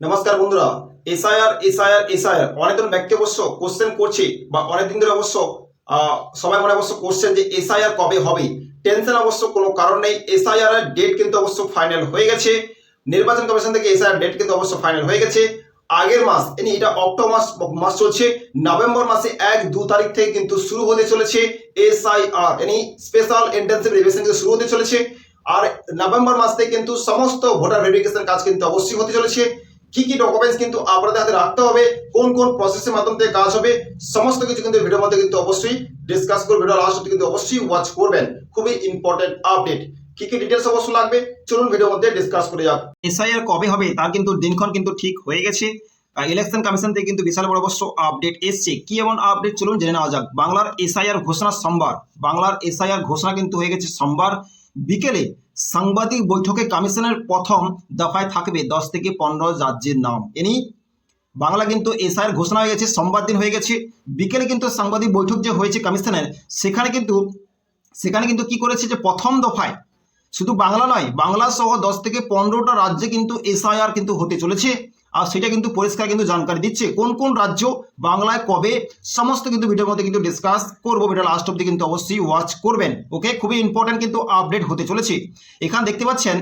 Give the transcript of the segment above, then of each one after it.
নমস্কার বন্ধুরা, SIR SIR SIR. অনেকজন ব্যক্তি অবশ্য কোশ্চেন করছে বা অনেকদিন ধরে অবশ্য সবাই মনে অবশ্য কোশ্চেন যে এসআইআর কবে হবে? টেনশন অবশ্য কোনো কারণ নেই। এসআইআর এর ডেট কিন্তু অবশ্য ফাইনাল হয়ে গেছে। নির্বাচন কমিশন থেকে এসআইআর ডেট কিন্তু অবশ্য ফাইনাল হয়ে গেছে। আগের মাস এনি এটা অক্টোবর মাস মাস চলছে। নভেম্বর মাসে এক, দু তারিখ থেকে কিন্তু শুরু হতে চলেছে SIR. Any special intensive revision কিন্তু শুরু হতে চলেছে। আর নভেম্বর মাস থেকে কিন্তু সমস্ত ভোটার ভেরিফিকেশন কাজ কিন্তু অবশ্যই হতে চলেছে। কি কি ডকুমেন্টস কিন্তু আপনাদের হাতে রাখতে হবে, কোন কোন প্রসেসের মাধ্যম থেকে কাজ হবে, সমস্ত কিছু কিন্তু ভিডিওর মধ্যে কিন্তু অবশ্যই ডিসকাস করে ভিডিও লাস্ট কিন্তু অবশ্যই ওয়াচ করবেন। খুবই ইম্পর্টেন্ট আপডেট কি কি ডিটেলস অবশ্য লাগবে? চলুন ভিডিওর মধ্যে ডিসকাস করে যাক। এসআইআর কবে হবে? তার কিন্তু দিনক্ষণ কিন্তু ঠিক হয়ে গেছে। ইলেকশন কমিশন থেকে কিন্তু বিশাল বড় অবশ্য আপডেট এসছে। কি এমন আপডেট চলুন জেনে নেওয়া যাক। বাংলার এসআইআর ঘোষণা সোমবার। বাংলার এসআইআর ঘোষণা কিন্তু হয়ে গেছে সোমবার বিকেলে। সাংবাদিক বৈঠকে কমিশনের প্রথম দফায় থাকবে দশ থেকে পনেরো রাজ্যের নাম। এনি, বাংলা কিন্তু এসআইয়ের ঘোষণা হয়ে গেছে, সোমবার দিন হয়ে গেছে। বিকেলে কিন্তু সাংবাদিক বৈঠক যে হয়েছে কমিশনের, সেখানে কিন্তু সেখানে কিন্তু কি করেছে যে প্রথম দফায়, শুধু বাংলা নয়, বাংলা সহ দশ থেকে পনেরোটা রাজ্যে কিন্তু এসআইআর কিন্তু হতে চলেছে। আর সেটা কিন্তু পরিষ্কার কিন্তু জানকারি দিচ্ছে। কোন কোন রাজ্য বাংলায় কবে সমস্ত কিন্তু ভিডিওর মধ্যে কিন্তু ডিসকাস করব। ভিডিও লাস্ট অব্দি কিন্তু অবশ্যই ওয়াচ করবেন। ওকে খুবই ইম্পর্টেন্ট কিন্তু আপডেট হতে চলেছে। এখানে দেখতে পাচ্ছেন,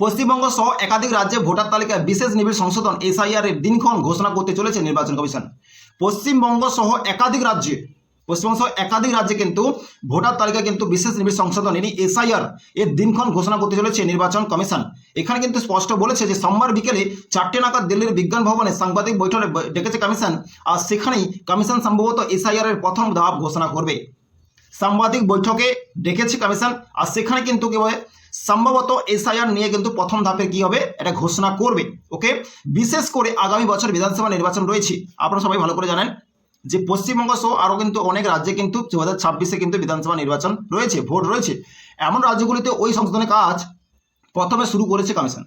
পশ্চিমবঙ্গ সহ একাধিক রাজ্যে ভোটার তালিকায় বিশেষ নিবিড় সংশোধন এসআইআর এর দিনক্ষণ ঘোষণা করতে চলেছে নির্বাচন কমিশন। পশ্চিমবঙ্গ সহ একাধিক রাজ্যে পশ্চিমবঙ্গ একাধিক রাজ্যে কিন্তু ভোটার তালিকা কিন্তু বিশেষ নিবিড় সংশোধন এনি এসআইআর, এর দিনক্ষণ ঘোষণা করতে চলেছে নির্বাচন কমিশন। এখানে কিন্তু স্পষ্ট বলেছে যে সোমবার বিকেলে চারটে নাগাদ দিল্লির বিজ্ঞান ভবনে সাংবাদিক বৈঠকে ডেকেছে কমিশন, আর সেখানেই কমিশন সম্ভবত এসআইআর এর প্রথম ধাপ ঘোষণা করবে। সাংবাদিক বৈঠকে ডেকেছে কমিশন, আর সেখানে কিন্তু কি হবে? সম্ভবত এসআইআর নিয়ে কিন্তু প্রথম ধাপে কি হবে? এটা ঘোষণা করবে, ওকে? বিশেষ করে আগামী বছর বিধানসভা নির্বাচন রয়েছে, আপনারা সবাই ভালো করে জানেন। যে পশ্চিমবঙ্গ সহ আরও কিন্তু অনেক রাজ্যে কিন্তু দু হাজার ছাব্বিশে কিন্তু বিধানসভা নির্বাচন রয়েছে, ভোট রয়েছে। এমন রাজ্যগুলিতে ওই সংশোধনের কাজ প্রথমে শুরু করেছে কমিশন।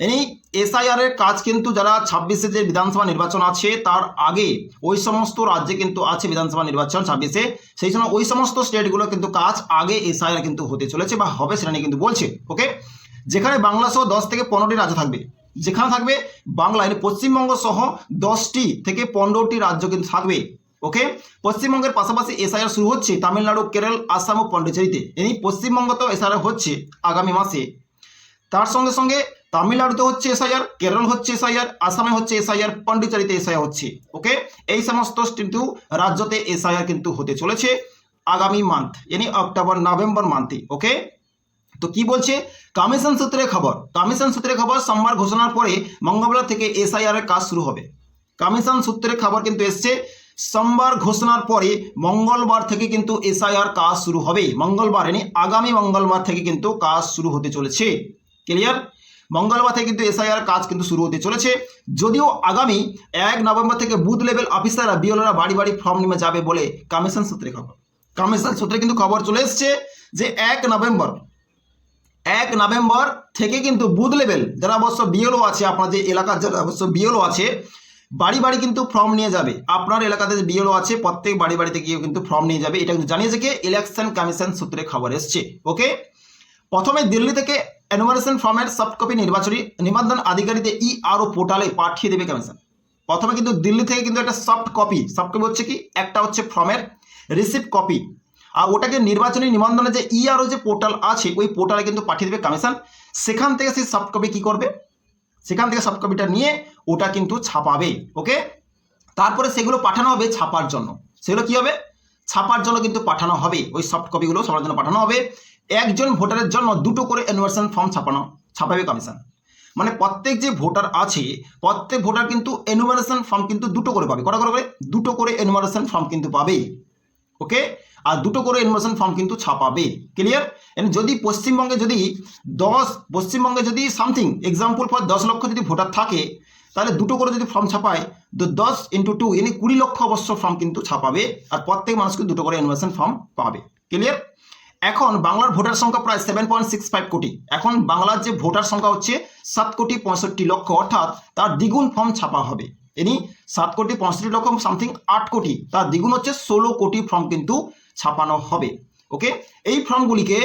এনি এসআইআর এর কাজ কিন্তু যারা ছাব্বিশে যে বিধানসভা নির্বাচন আছে, তার আগে ওই সমস্ত রাজ্যে কিন্তু আছে বিধানসভা নির্বাচন ছাব্বিশে। সেই সময় ওই সমস্ত স্টেটগুলো কিন্তু কাজ আগে এসআইআর কিন্তু হতে চলেছে বা হবে সেটা নিয়ে কিন্তু বলছে ওকে যেখানে বাংলা সহ দশ থেকে পনেরোটি রাজ্য থাকবে। যেখানে থাকবে বাংলা পশ্চিমবঙ্গ সহ দশটি থেকে পনেরোটি রাজ্য কিন্তু থাকবে। ওকে পশ্চিমবঙ্গের পাশাপাশি এসআইআর শুরু হচ্ছে তামিলনাড়ু, কেরল, আসাম ও পন্ডিচেরিতে। এই পশ্চিমবঙ্গ তো এসআইআর হচ্ছে আগামী মাসে। তার সঙ্গে সঙ্গে তামিলনাড়ুতে হচ্ছে এসআইআর কেরল হচ্ছে এসআইআর আসামে হচ্ছে এসআইআর পন্ডিচেরিতে এসআইআর হচ্ছে। ওকে এই সমস্ত কিন্তু রাজ্যতে এসআইআর কিন্তু হতে চলেছে আগামী মান্থ yani অক্টোবর, নভেম্বর মান্থে ওকে তো কি বলছে? কমিশন সূত্রে খবর কমিশন সূত্রে খবর সোমবার ঘোষণার পরে মঙ্গলবার থেকে এসআইআর এর কাজ শুরু হবে। কমিশন সূত্রে খবর কিন্তু এসছে, সোমবার ঘোষণার পরে মঙ্গলবার থেকে কিন্তু এসআইআর কাজ শুরু হবে মঙ্গলবার yani আগামী মঙ্গলবার থেকে কিন্তু কাজ শুরু হতে চলেছে। ক্লিয়ার মঙ্গলবার থেকে কিন্তু এসআইআর কাজ কিন্তু শুরু হতে চলেছে। যদিও আগামী এক নভেম্বর থেকে বুথ লেভেল অফিসাররা বিওলরা বাড়ি বাড়ি ফর্ম নিয়ে যাবে বলে কমিশন সূত্রে খবর। কমিশন সূত্রে কিন্তু খবর চলে এসছে যে এক নভেম্বর এক নভেম্বর থেকে কিন্তু বুথ লেভেল যারা অবশ্য বিএলও আছে আপনার যে এলাকার যারা অবশ্য বিএলও আছে, বাড়ি বাড়ি কিন্তু ফর্ম নিয়ে যাবে। আপনার এলাকাতে যে বিএলও আছে, প্রত্যেক বাড়ি বাড়িতে গিয়ে কিন্তু ফর্ম নিয়ে যাবে। এটা কিন্তু জানিয়েছে কি? ইলেকশন কমিশন সূত্রে খবর এসছে। ওকে? প্রথমে দিল্লি থেকে এনুমারেশন ফর্মের সফট কপি নির্বাচনী নিবন্ধন আধিকারিকদের ই আরও পোর্টালে পাঠিয়ে দেবে কমিশন প্রথমে কিন্তু দিল্লি থেকে কিন্তু একটা সফট কপি সফট কপি হচ্ছে কি? একটা হচ্ছে ফর্মের রিসিপ্ট কপি আর ওটাকে নির্বাচনী নিবন্ধনে যে ইআরও যে পোর্টাল আছে, ওই পোর্টালে কিন্তু পাঠিয়ে দেবে কমিশন সেখান থেকে সেই সফট কপি কী করবে? সেখান থেকে সফট কপিটা নিয়ে ওটা কিন্তু ছাপাবে ওকে তারপরে সেগুলো পাঠানো হবে ছাপার জন্য। সেগুলো কি হবে? ছাপার জন্য কিন্তু পাঠানো হবে। ওই সফট কপিগুলো সবার জন্য পাঠানো হবে। একজন ভোটারের জন্য দুটো করে এনভার্সন ফর্ম ছাপানো, ছাপাবে কমিশন মানে প্রত্যেক যে ভোটার আছে, প্রত্যেক ভোটার কিন্তু এনুমারেশন ফর্ম কিন্তু দুটো করে পাবে। কটা করে দুটো করে এনুমারেশন ফর্ম কিন্তু পাবে ওকে আর দুটো করে এনভার্সন ফর্ম কিন্তু ছাপাবে। ক্লিয়ার যদি পশ্চিমবঙ্গে যদি দশ, পশ্চিমবঙ্গে যদি সামথিং এক্সাম্পল ফর দশ লক্ষ যদি ভোটার থাকে, তাহলে দুটো করে যদি ফর্ম ছাপায়, তো দশ ইন্টু টু এনে কুড়ি লক্ষ অবশ্য ফর্ম কিন্তু ছাপাবে, আর প্রত্যেক মানুষকে দুটো করে এনভার্সন ফর্ম পাবে। ক্লিয়ার এখন বাংলার ভোটার সংখ্যা প্রায় সেভেন পয়েন্ট সিক্স ফাইভ কোটি। এখন বাংলার যে ভোটার সংখ্যা হচ্ছে সাত কোটি পঁয়ষট্টি লক্ষ, অর্থাৎ তার দ্বিগুণ ফর্ম ছাপা হবে। এনি সাত কোটি পঁয়ষট্টি লক্ষ সামথিং আট কোটি, তার দ্বিগুণ হচ্ছে ষোলো কোটি ফর্ম কিন্তু ছাপানো হবে ওকে এই ফর্মগুলিকে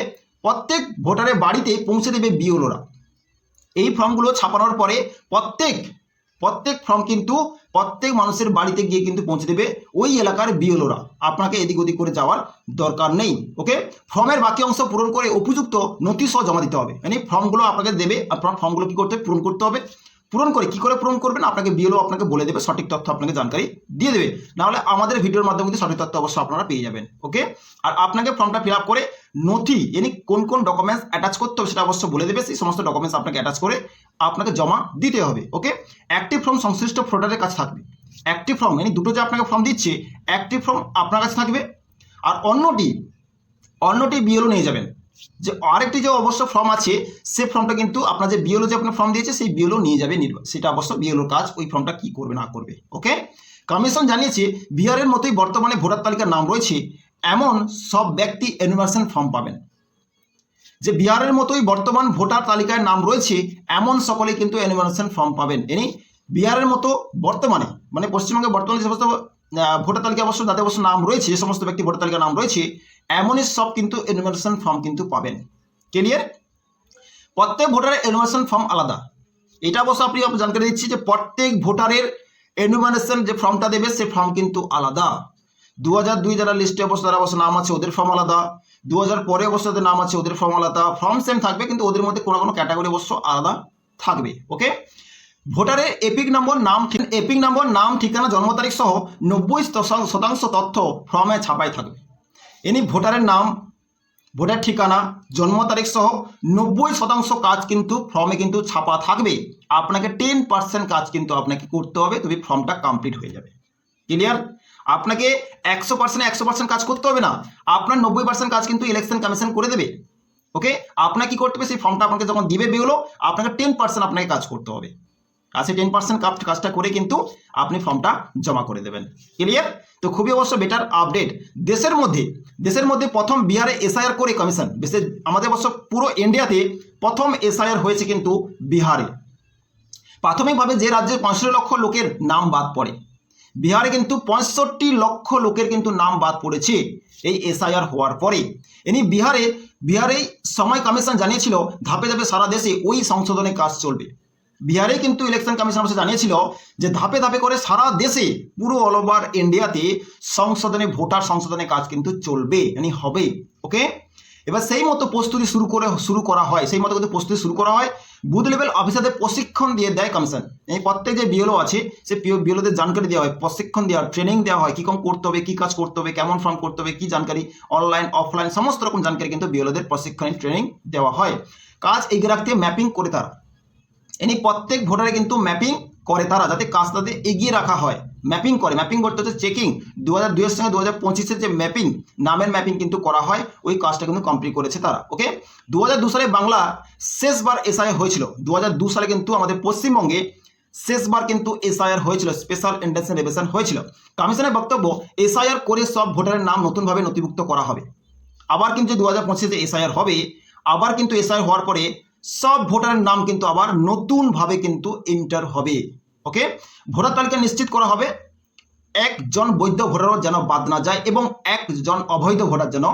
প্রত্যেক ভোটারের বাড়িতে পৌঁছে দেবে বিওলোরা এই ফর্মগুলো ছাপানোর পরে প্রত্যেক প্রত্যেক ফর্ম কিন্তু প্রত্যেক মানুষের বাড়িতে গিয়ে কিন্তু পৌঁছে দেবে ওই এলাকার বিওলোরা আপনাকে এদিক ওদিক করে যাওয়ার দরকার নেই ওকে ফর্মের বাকি অংশ পূরণ করে উপযুক্ত নথি সহ জমা দিতে হবে। মানে ফর্মগুলো আপনাকে দেবে আপনার ফর্মগুলো কি করতে হবে? পূরণ করতে হবে। পূরণ করে, কি করে পূরণ করবেন? আপনাকে বিএলও আপনাকে বলে দেবে, সঠিক তথ্য আপনাকে জানকারি দিয়ে দেবে। নাহলে আমাদের ভিডিওর মাধ্যমে কিন্তু সঠিক তথ্য অবশ্যই আপনারা পেয়ে যাবেন, ওকে? আর আপনাকে ফর্মটা ফিল আপ করে নথি, এনি কোন কোন ডকুমেন্টস অ্যাটাচ করতে হবে সেটা অবশ্যই বলে দেবে, সেই সমস্ত ডকুমেন্টস আপনাকে অ্যাটাচ করে আপনাকে জমা দিতে হবে, ওকে? অ্যাক্টিভ ফর্ম সংশ্লিষ্ট ফোল্ডারের কাছে থাকবে। অ্যাক্টিভ ফর্ম এনি দুটো যে আপনাকে ফর্ম দিচ্ছে অ্যাক্টিভ ফর্ম আপনার কাছে থাকবে। আর অন্যটি অন্যটি বিএলও নিয়ে যাবেন। যে আরেকটি যে অবশ্য ফর্ম আছে, সে ফর্মটা কিন্তু আপনার যে বিএলও যে আপনার ফর্ম দিয়েছে, সেই বিএলও নিয়ে যাবে সেটা অবশ্য বিএলওর কাজ, ওই ফর্মটা কি করবে, না করবে ওকে কমিশন জানিয়েছে, বিহারের মতোই বর্তমানে ভোটার তালিকার নাম রয়েছে, এমন সব ব্যক্তি এনুমারেশন ফর্ম পাবেন। যে বিহারের মতোই বর্তমান ভোটার তালিকায় নাম রয়েছে, এমন সকলেই কিন্তু এনুমারেশন ফর্ম পাবেন। এনি, বিহারের মতো বর্তমানে মানে পশ্চিমবঙ্গে বর্তমানে যে সমস্ত ভোটার তালিকা অবশ্য, যাদের অবশ্য নাম রয়েছে, যে সমস্ত ব্যক্তি ভোটার তালিকার নাম রয়েছে এমনই সব কিন্তু এনুমারেশন ফর্ম কিন্তু পাবেন। ক্লিয়ার প্রত্যেক ভোটারের এনুমারেশন ফর্ম আলাদা। এটা অবশ্য আপনি জানকারি দিচ্ছি যে প্রত্যেক ভোটারের এনুমারেশন যে ফর্মটা দেবে, সে ফর্ম কিন্তু আলাদা। দু হাজার দুই যারা লিস্টে অবশ্য যারা অবশ্য নাম আছে, ওদের ফর্ম আলাদা। দু হাজার পরে অবশ্য যাদের নাম আছে, ওদের ফর্ম আলাদা। ফর্ম সেম থাকবে, কিন্তু ওদের মধ্যে কোনো কোনো ক্যাটাগরি অবশ্য আলাদা থাকবে ওকে ভোটারের এপিক নম্বর নাম এপিক নম্বর নাম ঠিকানা, জন্ম তারিখ সহ নব্বই শতাংশ তথ্য ফর্মে ছাপাই থাকবে। এনি ভোটারের নাম, ভোটার ঠিকানা, জন্ম তারিখ সহ নব্বই শতাংশ কাজ কিন্তু ফর্মে কিন্তু ছাপা থাকবে। আপনাকে টেন পার্সেন্ট কাজ কিন্তু আপনাকে করতে হবে, তবে ফর্মটা কমপ্লিট হয়ে যাবে। ক্লিয়ার আপনাকে একশো পার্সেন্ট একশো পার্সেন্ট কাজ করতে হবে না। আপনার নব্বই পার্সেন্ট কাজ কিন্তু ইলেকশন কমিশন করে দেবে। ওকে আপনাকে কি করতে হবে? সেই ফর্মটা আপনাকে যখন দিবে বেগুলো আপনাকে টেন পার্সেন্ট আপনাকে কাজ করতে হবে। সেই টেন পার্সেন্ট কাজটা করে কিন্তু আপনি ফর্মটা জমা করে দেবেন। ক্লিয়ার তো খুবই অবশ্য বেটার আপডেট দেশের মধ্যে দেশের মধ্যে প্রথম বিহারে এসআইআর করে কমিশন বিশেষ আমাদের অবশ্য পুরো ইন্ডিয়াতে প্রথম এসআইআর হয়েছে কিন্তু বিহারে। প্রাথমিকভাবে যে রাজ্যের পঁয়ষট্টি লক্ষ লোকের নাম বাদ পড়ে, বিহারে কিন্তু পঁয়ষট্টি লক্ষ লোকের কিন্তু নাম বাদ পড়েছে এই এসআইআর হওয়ার পরে। এনি বিহারে বিহারে সময় কমিশন জানিয়েছিল, ধাপে ধাপে সারা দেশে ওই সংশোধনের কাজ চলবে। বিহারে কিন্তু ইলেকশন কমিশন অবশ্য জানিয়েছিল যে ধাপে ধাপে করে সারা দেশে পুরো অল ওভার ইন্ডিয়াতে সংশোধনে ভোটার সংশোধনের কাজ কিন্তু চলবে মানে হবে ওকে এবার সেই মতো প্রস্তুতি শুরু করে, শুরু করা হয়, সেই মতো কিন্তু প্রস্তুতি শুরু করা হয়। বুথ লেভেল অফিসারদের প্রশিক্ষণ দিয়ে দেয় কমিশন এই প্রত্যেক যে বিএলও আছে, সে বিএলওদের জানকারি দেওয়া হয়, প্রশিক্ষণ দেওয়া ট্রেনিং দেওয়া হয়, কী কম করতে হবে, কী কাজ করতে হবে, কেমন ফর্ম করতে হবে, কী জানকারি অনলাইন অফলাইন সমস্ত রকম জানকারি কিন্তু বিএলওদের প্রশিক্ষণ ট্রেনিং দেওয়া হয়। কাজ এগিয়ে রাখতে ম্যাপিং করে তারা। এনি প্রত্যেক ভোটারে কিন্তু ম্যাপিং করে তারা যাতে কাজ তাদের এগিয়ে রাখা হয়। ম্যাপিং করে। ম্যাপিং করতে হচ্ছে চেকিং। দু হাজার দুইয়ের সঙ্গে দু হাজার পঁচিশের যে ম্যাপিং, নামের ম্যাপিং কিন্তু করা হয়, ওই কাজটা কিন্তু কমপ্লিট করেছে তারা ওকে দু হাজার দু সালে বাংলা শেষবার এসআই হয়েছিল। দু হাজার দু সালে কিন্তু আমাদের পশ্চিমবঙ্গে শেষবার কিন্তু এসআইআর হয়েছিল স্পেশাল ইন্টেনশন রেভিশন হয়েছিল। কমিশনের বক্তব্য এসআইআর করে সব ভোটারের নাম নতুনভাবে নথিভুক্ত করা হবে। আবার কিন্তু দু হাজার পঁচিশে এসআইআর হবে, আবার কিন্তু এসআইআর হওয়ার পরে সব ভোটারের নাম কিন্তু আবার নতুনভাবে কিন্তু এন্টার হবে। ওকে ভোটার তালিকা নিশ্চিত করা হবে। একজন বৈধ ভোটারও যেন বাদ না যায় এবং একজন অবৈধ ভোটার যেন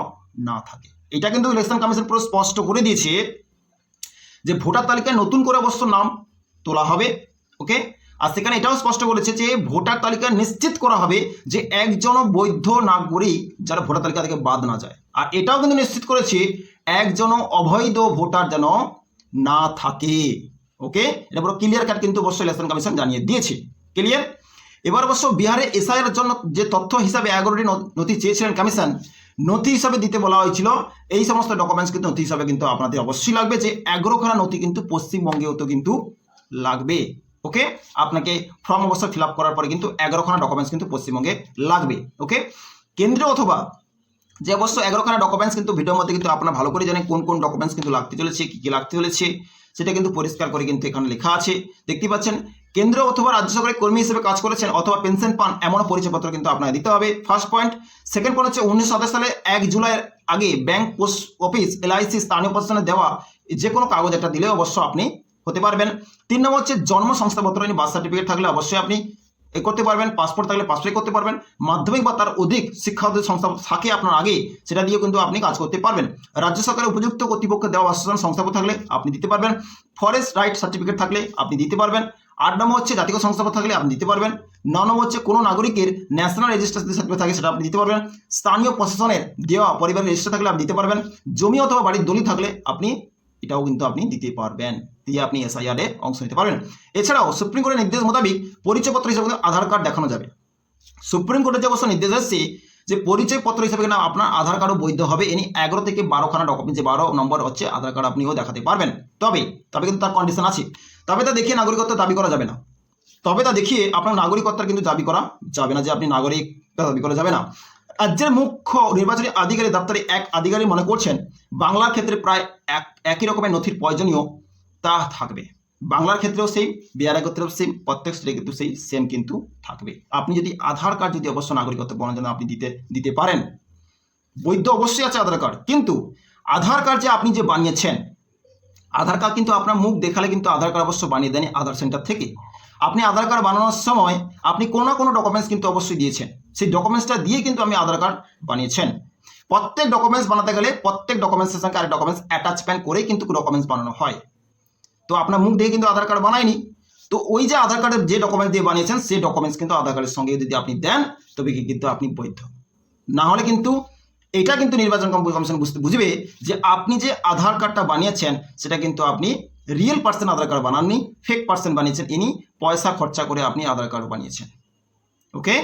না থাকে। এটা কিন্তু ইলেকশন কমিশন পুরো স্পষ্ট করে দিয়েছে যে ভোটার তালিকায় নতুন করে অবশ্য নাম তোলা হবে। ওকে আর সেখানে এটাও স্পষ্ট করেছে যে ভোটার তালিকা নিশ্চিত করা হবে যে একজন বৈধ নাগরিক যারা ভোটার তালিকা থেকে বাদ না যায়। আর এটাও কিন্তু নিশ্চিত করেছে একজন অবৈধ ভোটার যেন না থাকে। ওকে এটা পুরো ক্লিয়ার কাট কিন্তু অবশ্যই ইলেকশন কমিশন জানিয়ে দিয়েছে। ক্লিয়ার এবার অবশ্য বিহারে এসআইয়ের জন্য যে তথ্য হিসাবে এগারোটি নথি চেয়েছিলেন কমিশন নথি হিসাবে দিতে বলা হয়েছিল। এই সমস্ত ডকুমেন্টস কিন্তু নথি হিসাবে কিন্তু আপনাদের অবশ্যই লাগবে যে এগারোখানা নথি কিন্তু পশ্চিমবঙ্গেও তো কিন্তু লাগবে। ওকে আপনাকে ফর্ম অবশ্য ফিল আপ করার পরে কিন্তু এগারোখানা ডকুমেন্টস কিন্তু পশ্চিমবঙ্গে লাগবে। ওকে কেন্দ্রীয় অথবা যে অবশ্য এগারোখানা ডকুমেন্টস কিন্তু ভিডিওর মধ্যে কিন্তু আপনারা ভালো করে জানেন কোন কোন ডকুমেন্টস কিন্তু লাগতে চলেছে, কী কী লাগতে চলেছে, সেটা কিন্তু পরিষ্কার করে কিন্তু এখানে লেখা আছে। দেখতে পাচ্ছেন, কেন্দ্র অথবা রাজ্য সরকারের কর্মী হিসেবে কাজ করেছেন অথবা পেনশন পান এমন পরিচয়পত্র কিন্তু আপনাকে দিতে হবে। ফার্স্ট পয়েন্ট সেকেন্ড পয়েন্ট হচ্ছে উনিশশো সাতাশ সালে এক জুলাইয়ের আগে ব্যাংক পোস্ট অফিস এলআইসি স্থানীয় প্রশাসনে দেওয়া যে কোনো কাগজ একটা দিলে অবশ্য আপনি হতে পারবেন। তিন নম্বর হচ্ছে জন্ম সংস্থাপত্র বার্থ সার্টিফিকেট থাকলে অবশ্যই আপনি এ করতে পারবেন পাসপোর্ট থাকলে পাসপোর্ট করতে পারবেন। মাধ্যমিক বা তার অধিক শিক্ষাগত সংস্থা থাকে আপনার আগে, সেটা দিয়েও কিন্তু আপনি কাজ করতে পারবেন। রাজ্য সরকারের উপযুক্ত কর্তৃপক্ষ দেওয়া বাসস্থান সংস্থাপন থাকলে আপনি দিতে পারবেন। ফরেস্ট রাইট সার্টিফিকেট থাকলে আপনি দিতে পারবেন। আট নম্বর হচ্ছে জাতীয় সংস্থাপন থাকলে আপনি দিতে পারবেন। ন নম্বর হচ্ছে কোনো নাগরিকের ন্যাশনাল রেজিস্ট্রেশন সার্টিফিকেট থাকে, সেটা আপনি দিতে পারবেন। স্থানীয় প্রশাসনের দেওয়া পরিবারের রেজিস্টার থাকলে আপনি দিতে পারবেন। জমি অথবা বাড়ির দলিল থাকলে আপনি এটাও কিন্তু আপনি দিতে পারবেন। দিয়ে আপনি এসআইআর অংশ নিতে পারবেন। এছাড়াও সুপ্রিম কোর্টের নির্দেশ মোতাবেক পরিচয়পত্র হিসেবে আধার কার্ড দেখানো যাবে। সুপ্রিম কোর্টের যে অবশ্য নির্দেশ এসেছে যে পরিচয়পত্র হিসেবে কিনা আপনার আধার কার্ডও বৈধ হবে। এনি এগারো থেকে বারোখানা ডকুমেন্ট যে বারো নম্বর হচ্ছে আধার কার্ড আপনিও দেখাতে পারবেন। তবে তবে কিন্তু তার কন্ডিশন আছে। তবে তা দেখিয়ে নাগরিকত্ব দাবি করা যাবে না। তবে তা দেখিয়ে আপনার নাগরিকত্বের কিন্তু দাবি করা যাবে না যে আপনি নাগরিক দাবি করা যাবে না। রাজ্যের মুখ্য নির্বাচনী আধিকারিক দপ্তরে এক আধিকারিক মনে করছেন, বাংলার ক্ষেত্রে প্রায় এক, একই রকমের নথির প্রয়োজনীয় তা থাকবে। বাংলার ক্ষেত্রেও সেই বিহারের ক্ষেত্রেও সেম প্রত্যেক স্টেটে কিন্তু সেই সেম কিন্তু থাকবে। আপনি যদি আধার কার্ড যদি অবশ্য নাগরিকত্ব বনার আপনি দিতে দিতে পারেন, বৈধ অবশ্যই আছে আধার কার্ড, কিন্তু আধার কার্ড যে আপনি যে বানিয়েছেন, আধার কার্ড কিন্তু আপনার মুখ দেখালে কিন্তু আধার কার্ড অবশ্য বানিয়ে দেন আধার সেন্টার থেকে। আপনি আধার কার্ড বানানোর সময় আপনি কোনো না কোনো ডকুমেন্টস কিন্তু অবশ্যই দিয়েছেন। সেই ডকুমেন্টসটা দিয়ে কিন্তু আমি আধার কার্ড বানিয়েছেন। প্রত্যেক ডকুমেন্টস বানাতে গেলে প্রত্যেক ডকুমেন্টসের সঙ্গে আরেক ডকুমেন্টস অ্যাটাচমেন্ট করেই কিন্তু ডকুমেন্টস বানানো হয়। তো আপনার মুখ দিয়ে কিন্তু আধার কার্ড বানায়নি। তো ওই যে আধার কার্ডের যে ডকুমেন্টস দিয়ে বানিয়েছেন, সেই ডকুমেন্টস কিন্তু আধার কার্ডের সঙ্গে যদি আপনি দেন, তবে কিন্তু আপনি বৈধ। না হলে কিন্তু এটা কিন্তু নির্বাচন কমিশন বুঝতে বুঝবে যে আপনি যে আধার কার্ডটা বানিয়েছেন, সেটা কিন্তু আপনি রিয়েল পার্সন আধার কার্ড বানাননি ফেক পার্সন বানিয়েছেন। ইনি পয়সা খরচা করে আপনি আধার কার্ড বানিয়েছেন। ওকে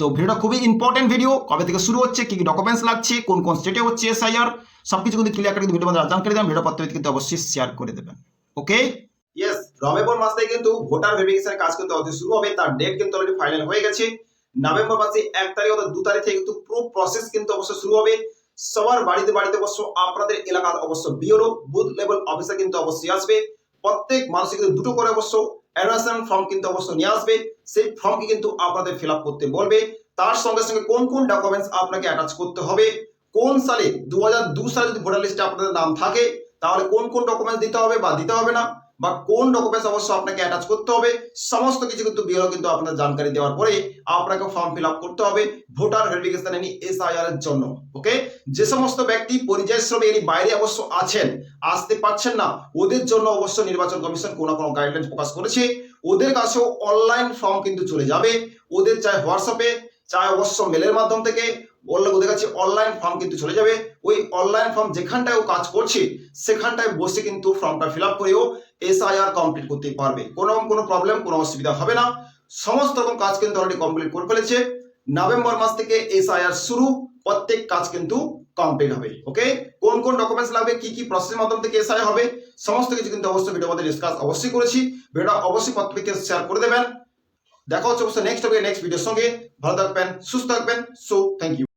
তো ভিডিওটা খুবই ইম্পর্টেন্ট ভিডিও কবে থেকে শুরু হচ্ছে, কি কি ডকুমেন্টস লাগছে, কোন কোন স্টেটে হচ্ছে এসআইআর সব কিছু কিন্তু ক্লিয়ার করে ভিডিও মধ্যে জানকারি দেবেন ভিডিও পত্র কিন্তু অবশ্যই শেয়ার করে দেবেন। ওকে ইয়েস নভেম্বর মাস থেকে কিন্তু ভোটার ভেরিফিকেশনের কাজ কিন্তু অতি শুরু হবে। তার ডেট কিন্তু অলরেডি ফাইনাল হয়ে গেছে। নভেম্বর মাসে এক তারিখ অর্থাৎ দু তারিখ থেকে কিন্তু পুরো প্রসেস কিন্তু অবশ্য শুরু হবে। সবার বাড়িতে বাড়িতে অবশ্য আপনাদের এলাকার অবশ্য বিওরো বুথ লেভেল অফিসার কিন্তু অবশ্যই আসবে। প্রত্যেক মানুষের কিন্তু দুটো করে অবশ্য অ্যাডমিশন ফর্ম কিন্তু অবশ্য নিয়ে আসবে। সেই ফর্মকে কিন্তু আপনাদের ফিল করতে বলবে। তার সঙ্গে সঙ্গে কোন কোন ডকুমেন্টস আপনাকে অ্যাটাচ করতে হবে? কোন সালে দু সালে যদি ভোটার লিস্টে আপনাদের নাম থাকে, তাহলে কোন কোন ডকুমেন্টস দিতে হবে বা দিতে হবে না? বা কোন ডকুমেন্টস অবশ্য আপনাকে অ্যাটাচ করতে হবে, সমস্ত কিছু কিন্তু বিওরো কিন্তু আপনার জানকারি দেওয়ার পরে আপনাকে ফর্ম ফিল আপ করতে হবে ভোটার ভেরিফিকেশন এনি এসআইআর এর জন্য ওকে যে সমস্ত ব্যক্তি পরিযায়ী শ্রমে এর বাইরে অবশ্য আছেন, আসতে পারছেন না, ওদের জন্য অবশ্য নির্বাচন কমিশন কোনো কোনো গাইডলাইন প্রকাশ করেছে, ওদের কাছেও অনলাইন ফর্ম কিন্তু চলে যাবে, ওদের চাই হোয়াটসঅ্যাপে, চাই অবশ্য মেলের মাধ্যম থেকে ওদের কাছে অনলাইন ফর্ম কিন্তু চলে যাবে, ওই অনলাইন ফর্ম যেখানটায় ও কাজ করছে, সেখানটায় বসে কিন্তু ফর্মটা ফিল আপ করেও এসআইআর কমপ্লিট করতে পারবে। কোনো কোনো প্রবলেম কোনো অসুবিধা হবে না। সমস্ত রকম কাজ কিন্তু অলরেডি কমপ্লিট করে ফেলেছে। নভেম্বর মাস থেকে এসআইআর শুরু, প্রত্যেক কাজ কিন্তু কমপ্লিট হবে ওকে কোন কোন ডকুমেন্টস লাগবে, কি কি প্রসেসের মাধ্যম থেকে এসআই হবে, সমস্ত কিছু কিন্তু অবশ্যই ভিডিও মধ্যে ডিসকাস অবশ্যই করেছি। ভিডিওটা অবশ্যই প্রত্যেককে শেয়ার করে দেবেন। দেখা হচ্ছে অবশ্যই নেক্সট নেক্সট ভিডিওর সঙ্গে। ভালো থাকবেন, সুস্থ থাকবেন সো থ্যাংক ইউ